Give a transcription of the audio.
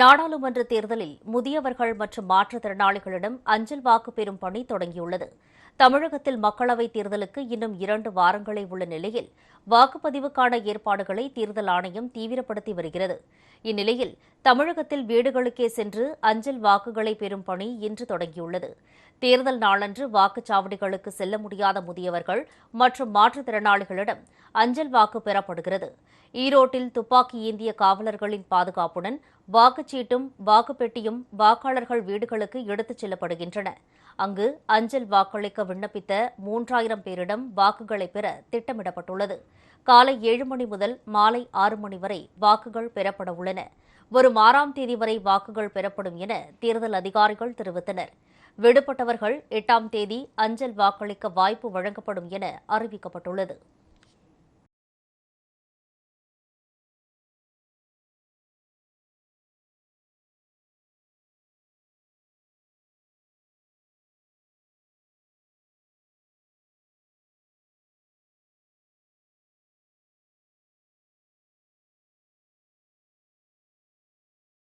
நாடாளுமன்ற தேர்தலில் முதியவர்கள் மற்றும் மாற்றுத்திறனாளிகளிடம் அஞ்சல் வாக்கு பெறும் பணி தொடங்கியுள்ளது. தமிழகத்தில் மக்களவைத் தேர்தலுக்கு இன்னும் இரண்டு வாரங்களே உள்ள நிலையில் வாக்குப்பதிவுக்கான ஏற்பாடுகளை தேர்தல் ஆணையம் தீவிரப்படுத்தி வருகிறது. இந்நிலையில் தமிழகத்தில் வீடுகளுக்கே சென்று அஞ்சல் வாக்குகளை பெறும் பணி இன்று தொடங்கியுள்ளது. தேர்தல் நாளன்று வாக்குச்சாவடிகளுக்கு செல்ல முடியாத முதியவர்கள் மற்றும் மாற்றுத்திறனாளிகளிடம் அஞ்சல் வாக்கு பெறப்படுகிறது. ஈரோட்டில் துப்பாக்கி ஏந்திய காவலர்களின் பாதுகாப்புடன் வாக்குச்சீட்டும் வாக்குப்பெட்டியும் வாக்காளர்கள் வீடுகளுக்கு எடுத்துச் செல்லப்படுகின்றன. அங்கு அஞ்சல் வாக்களிக்க விண்ணப்பித்த மூன்றாயிரம் பேரிடம் வாக்குகளை பெற திட்டமிடப்பட்டுள்ளது. காலை ஏழு மணி முதல் மாலை ஆறு மணி வரை வாக்குகள் பெறப்பட உள்ளன. வரும் ஆறாம் தேதி வரை வாக்குகள் பெறப்படும் என தேர்தல் அதிகாரிகள் தெரிவித்தனர். விடுபட்டவர்கள் எட்டாம் தேதி அஞ்சல் வாக்களிக்க வாய்ப்பு வழங்கப்படும் என அறிவிக்கப்பட்டுள்ளது.